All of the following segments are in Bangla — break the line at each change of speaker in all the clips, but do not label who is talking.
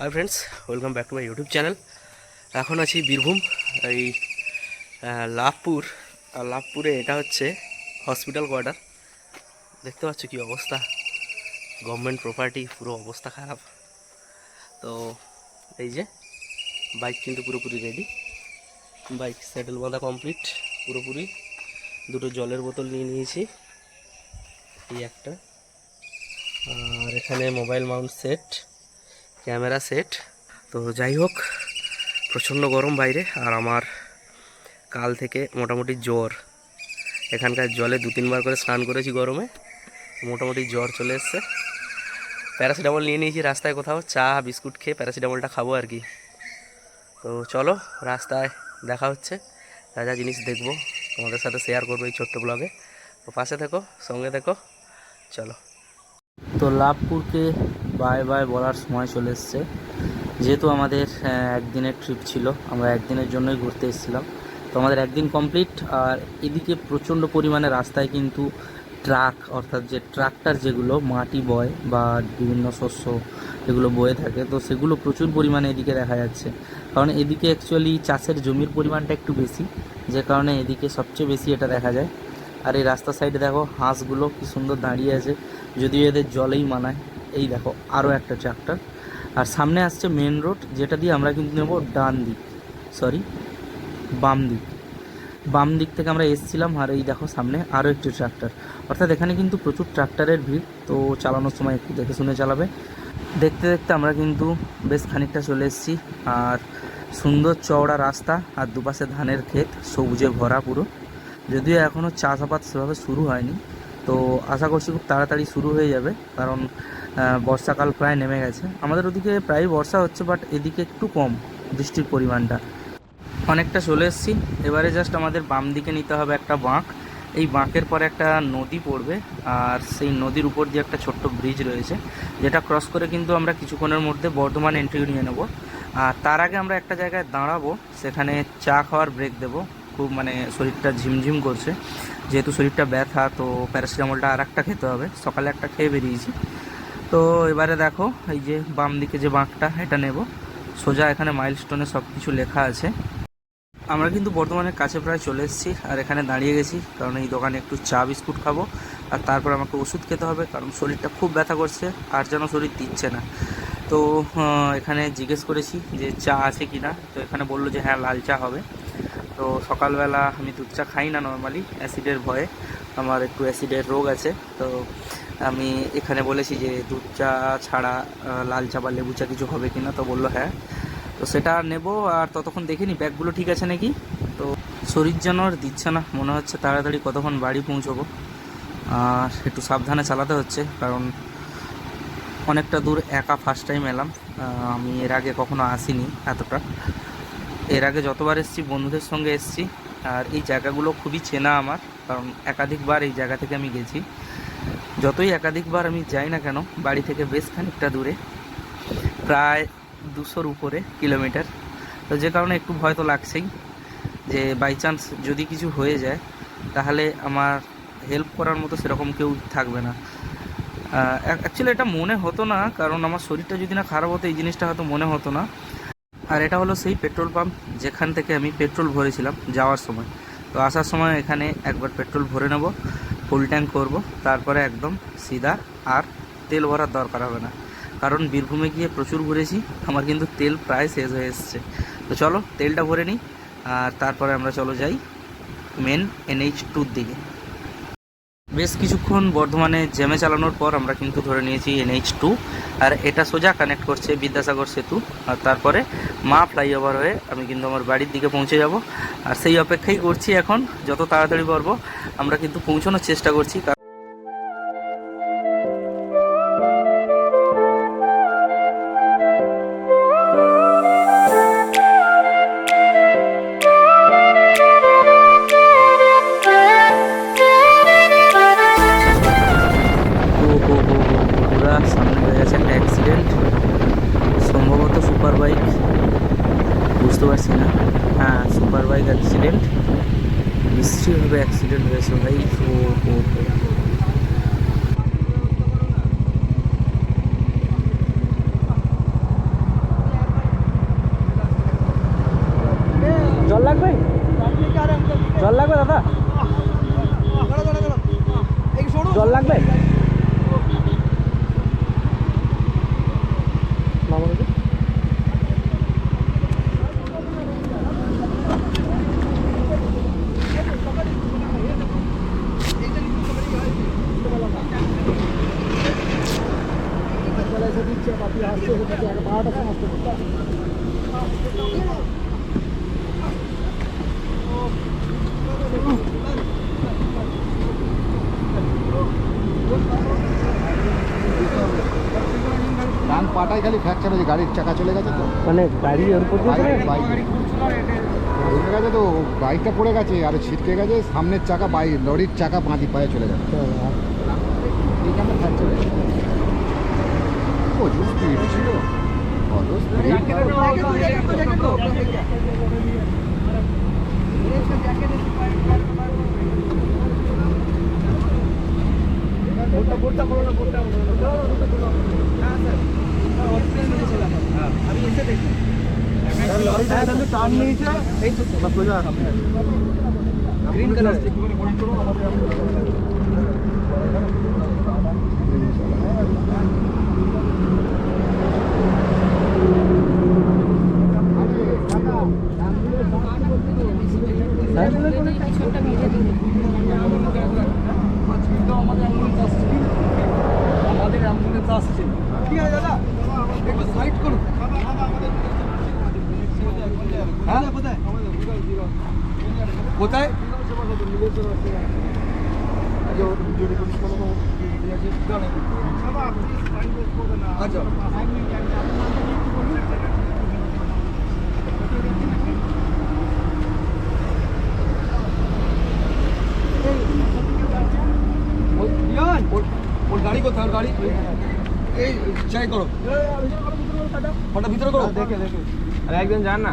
Hi friends welcome back to my YouTube channel এখন আছি বীরভূম, এই লাভপুর। আর লাভপুরে এটা হচ্ছে হসপিটাল কোয়ার্টার দেখতে পাচ্ছ কি অবস্থা? গভর্নমেন্ট প্রপার্টি পুরো অবস্থা খারাপ। তো, এই যে বাইক কিন্তু পুরোপুরি রেডি বাইক স্যাডেল বাঁধা কমপ্লিট পুরোপুরি। দুটো জলের বোতল নিয়ে নিয়েছি। এই একটা। আর এখানে mobile mount set camera set. তো যাই হোক, প্রচণ্ড গরম বাইরে আর আমার কাল থেকে মোটামুটি জ্বর। এখানকার জলে দু তিনবার করে স্নান করেছি গরমে। মোটামুটি জ্বর চলে এসছে। প্যারাসিটামল নিয়ে নিয়েছি, রাস্তায় কোথাও চা, বিস্কুট খেয়ে প্যারাসিটামলটা খাব আর কি। তো চলো, রাস্তায় দেখা হচ্ছে। যা যা জিনিস দেখব, তোমাদের সাথে শেয়ার করব এই ছোট্ট ব্লগে তো পাশে থেকো, সঙ্গে থেকো। চলো।
তো লাভপুরকে বাই বাই বলার সময় চলে এসছে। যেহেতু আমাদের একদিনের ট্রিপ ছিল, আমরা একদিনের জন্যই ঘুরতে এসেছিলাম। তো আমাদের একদিন কমপ্লিট আর এদিকে প্রচণ্ড পরিমাণে রাস্তায় কিন্তু ট্রাক অর্থাৎ যে ট্রাক্টর যেগুলো, মাটি বয় বা বিভিন্ন শস্য এগুলো বয়ে থাকে, তো সেগুলো প্রচুর পরিমাণে এদিকে দেখা যাচ্ছে। কারণ এদিকে অ্যাকচুয়ালি চাষের জমির পরিমাণটা একটু বেশি, যে কারণে এদিকে সবচেয়ে বেশি এটা দেখা যায়। আর এই রাস্তার সাইডে দেখো হাঁসগুলো কি সুন্দর দাঁড়িয়ে আছে, যদিও এদের জলেই মানায়। এই দেখো আরও একটা ট্রাক্টর আর সামনে আসছে মেন রোড যেটা দিয়ে আমরা কিন্তু নেব ডান দিক সরি বাম দিক। বাম দিক থেকে আমরা এসছিলাম, আর এই দেখো সামনে আরও একটি ট্রাক্টর অর্থাৎ এখানে কিন্তু প্রচুর ট্রাক্টরের ভিড়, তো চালানোর সময় একটু দেখে শুনে চালাবে। দেখতে দেখতে আমরা কিন্তু বেশ খানিকটা চলে এসেছি, আর সুন্দর চওড়া রাস্তা, আর দুপাশে ধানের ক্ষেত, সবুজে ভরা পুরো। যদিও এখনও চাষাবাদ সেভাবে শুরু হয়নি, তো আশা করছি খুব তাড়াতাড়ি শুরু হয়ে যাবে, কারণ বর্ষাকাল প্রায় নেমে গেছে। আমাদের ওদিকে প্রায় বর্ষা হচ্ছে বাট এদিকে একটু কম বৃষ্টির পরিমাণটা। অনেকটা চলে এসেছি। এবারে জাস্ট আমাদের বাম দিকে নিতে হবে একটা বাঁক। এই বাঁকের পরে একটা নদী পড়বে, আর সেই নদীর উপর দিয়ে একটা ছোট্ট ব্রিজ রয়েছে, যেটা ক্রস করে কিন্তু আমরা কিছুক্ষণের মধ্যে বর্ধমান এন্ট্রি নিয়ে নেব। আর তার আগে আমরা একটা জায়গায় দাঁড়াবো, সেখানে চা খাওয়ার ব্রেক দেবো। খুব মানে শরীরটা ঝিমঝিম করছে। যেহেতু শরীরটা ব্যথা, তো প্যারাসিটামলটা আর একটা খেতে হবে। সকালে একটা খেয়ে বেরিয়েছি। তো এবারে দেখো, এই যে বাম দিকে যে বাঁকটা, এটা নেব। সোজা এখানে মাইলস্টোনে সব কিছু লেখা আছে। আমরা কিন্তু বর্তমানে কাছে প্রায় চলে এসেছি, আর এখানে দাঁড়িয়ে গেছি, কারণ এই দোকানে একটু চা বিস্কুট খাব, আর তারপর আমাকে ওষুধ খেতে হবে, কারণ শরীরটা খুব ব্যথা করছে, আর যেন শরীর দিচ্ছে না। তো এখানে জিজ্ঞেস করেছি যে চা আছে কি না তো এখানে বলল যে হ্যাঁ লাল চা হবে। তো সকালবেলা আমি দুধ চা খাই না নর্মালি অ্যাসিডের ভয়ে। আমার একটু অ্যাসিডের রোগ আছে, তো আমি এখানে বলেছি যে দুধ চা ছাড়া লাল চা বা লেবু চা কিছু হবে কি না তো বলল হ্যাঁ। তো সেটা নেব, আর ততক্ষণ দেখিনি ব্যাগগুলো ঠিক আছে নাকি? তো শরীর যেন আর দিচ্ছে না, মনে হচ্ছে তাড়াতাড়ি কতক্ষণ বাড়ি পৌঁছবো। আর একটু সাবধানে চালাতে হচ্ছে, কারণ অনেকটা দূর একা ফার্স্ট টাইম এলাম। আমি এর আগে কখনো আসিনি এতটা। এর আগে যতবার এসেছি, বন্ধুদের সঙ্গে এসেছি, আর এই জায়গাগুলো খুবই চেনা আমার, কারণ একাধিকবার এই জায়গা থেকে আমি গেছি। যতই একাধিকবার আমি যাই না কেন, বাড়ি থেকে বেশ খানিকটা দূরে, প্রায় দুশোর উপরে কিলোমিটার। তো যে কারণে একটু ভয় তো লাগছেই যে বাই চান্স যদি কিছু হয়ে যায়, তাহলে আমার হেল্প করার মতো সেরকম কেউ থাকবে না। অ্যাকচুয়ালি এটা মনে হতো না, কারণ আমার শরীরটা যদি না খারাপ হতো, এই জিনিসটা হয়তো মনে হতো না। আর এটা হলো সেই পেট্রোল পাম্প যেখান থেকে আমি পেট্রোল ভরেছিলাম যাওয়ার সময়। তো আসার সময় এখানে একবার পেট্রোল ভরে নেব। ফুল ট্যাঙ্ক করব, তারপরে একদম সিধা আর তেল ভরার দরকার হবে না। কারণ বীরভূমে গিয়ে প্রচুর ঘুরেছি, আমার কিন্তু তেল প্রায় শেষ হয়ে এসছে। তো চলো, তেলটা ভরে নিই, আর তারপরে আমরা চলো যাই মেন এনএইচ টুর দিকে। বেশ কিছুক্ষণ বর্ধমানে জ্যামে চালানোর পর আমরা কিন্তু ধরে নিয়েছি এনএইচ টু আর এটা সোজা কানেক্ট করছে বিদ্যাসাগর সেতু। আর তারপরে মা ফ্লাইওভার হয়ে আমি কিন্তু আমার বাড়ির দিকে পৌঁছে যাব। আর সেই অপেক্ষাই করছি এখন, যত তাড়াতাড়ি পারব আমরা কিন্তু পৌঁছানোর চেষ্টা করছি। অ্যাক্সিডেন্ট হয়েছে ভাই ও
পাটাই খালি ফ্র্যাকচার হয়েছে গাড়ির চাকা চলে গেছে তো।
মানে গাড়ি ওর
চলে গেছে? তো বাইকটা পড়ে গেছে আর ছিটকে গেছে সামনের চাকা বাইক লরির চাকা বাঁধি পায়ে চলে গেছে। এইখানে ফ্র্যাকচার হয়েছে। প্রচুর স্পিড ছিল। কত স্পিড
গ্রিন কালার আমাদের অ্যাম্বুলেন্স আসছে ঠিক আছে দাদা একটু সাইড করুন হ্যাঁ কোথায় কোথায় আচ্ছা ওর- ওর গাড়ি কোথায় ওর গাড়ি এই চাই করো ফটো ভিতরে করো দেখে দেখে
আর একজন যান না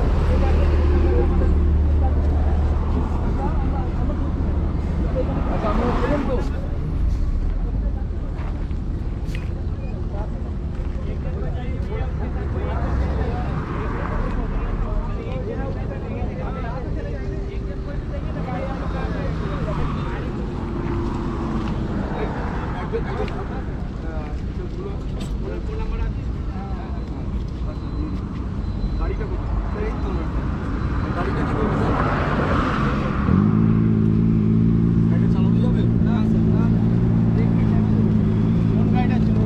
গাড়িটা কোথায় এই তো গাড়িটা কি করবে স্যার গাড়িটা চালানো যাবে না স্যার কোন গাড়িটা ছিল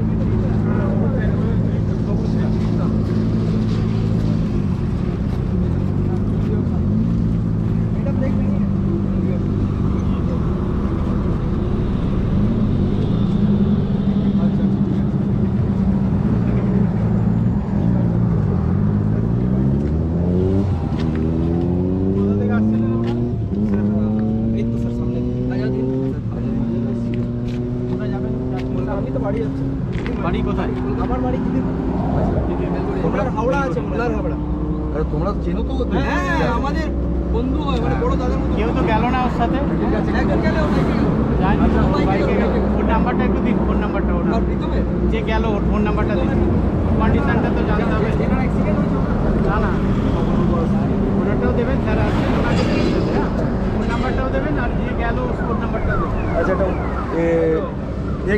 ম্যাডাম দেখবেন আচ্ছা ঠিক আছে কোথা থেকে আসছিলেন এই তো স্যার সামনে আজাদিন কোথায় যাবেন আমি তো বাড়ি যাচ্ছি। বাড়ি কোথায়? আমার বাড়ি কি মোল্লার হাওড়া আছে মোল্লার হাওড়া। আরে তোমরা চেনো তো হ্যাঁ আমাদের বন্ধু হয় মানে বড় দাদার মতো।
কেউ তো গেল না ওর সাথে।
ঠিক আছে। একজন গেলে
জানি
গেল।
নাম্বারটা একটু দিন ফোন নাম্বারটা ওর। যে গেল ওর ফোন নাম্বারটা দিন। কন্ডিশনটা তো জানতে হবে।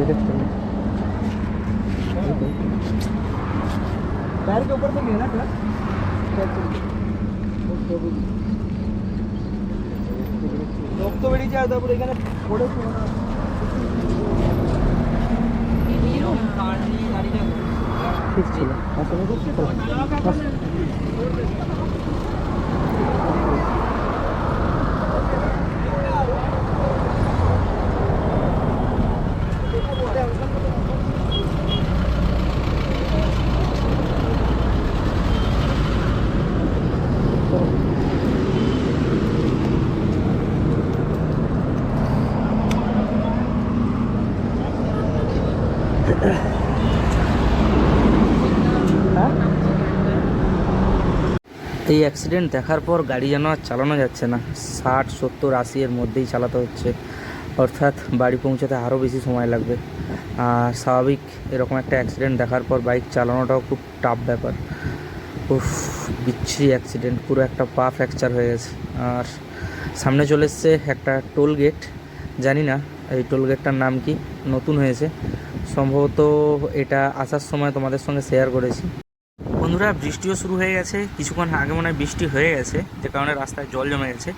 ওনাকে
নিয়ে চলে আসতে পারে पैर के ऊपर से गया ना ट्रक লোক তো বেরিয়ে যায় তারপরে এখানে পড়েছিল না ঠিক ছিল
এই অ্যাক্সিডেন্ট দেখার পর গাড়ি যেন আর চালানো যাচ্ছে না। ষাট, সত্তর, আশি এর মধ্যেই চালাতে হচ্ছে। অর্থাৎ বাড়ি পৌঁছাতে আরও বেশি সময় লাগবে। আর স্বাভাবিক এরকম একটা অ্যাক্সিডেন্ট দেখার পর বাইক চালানোটাও খুব টাফ ব্যাপার। উফ, বিচ্ছিরি অ্যাক্সিডেন্ট পুরো একটা পা ফ্র্যাকচার হয়ে গেছে। আর সামনে চলে এসছে একটা টোল গেট জানি না এই টোল গেটটার নাম কি, নতুন হয়েছে। সম্ভবত এটা আসার সময় তোমাদের সঙ্গে শেয়ার করেছি। বন্ধুরা, বৃষ্টিও শুরু হয়ে গেছে। কিছুক্ষণ আগে মনে হয় বৃষ্টি হয়ে গেছে, যে কারণে রাস্তায় জল জমে গেছে।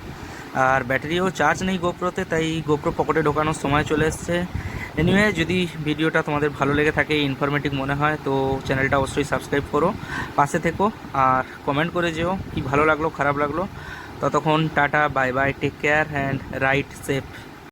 আর ব্যাটারিও চার্জ নেই গোপ্রোতে তাই গোপ্রো পকেটে ঢোকানোর সময় চলে এসছে। এনিওয়ে যদি ভিডিওটা তোমাদের ভালো লেগে থাকে ইনফরমেটিভ মনে হয়, তো চ্যানেলটা অবশ্যই সাবস্ক্রাইব করো, পাশে থেকো, আর কমেন্ট করে যেও কি ভালো লাগল, খারাপ লাগল। ততক্ষণ tata bye bye take care and ride safe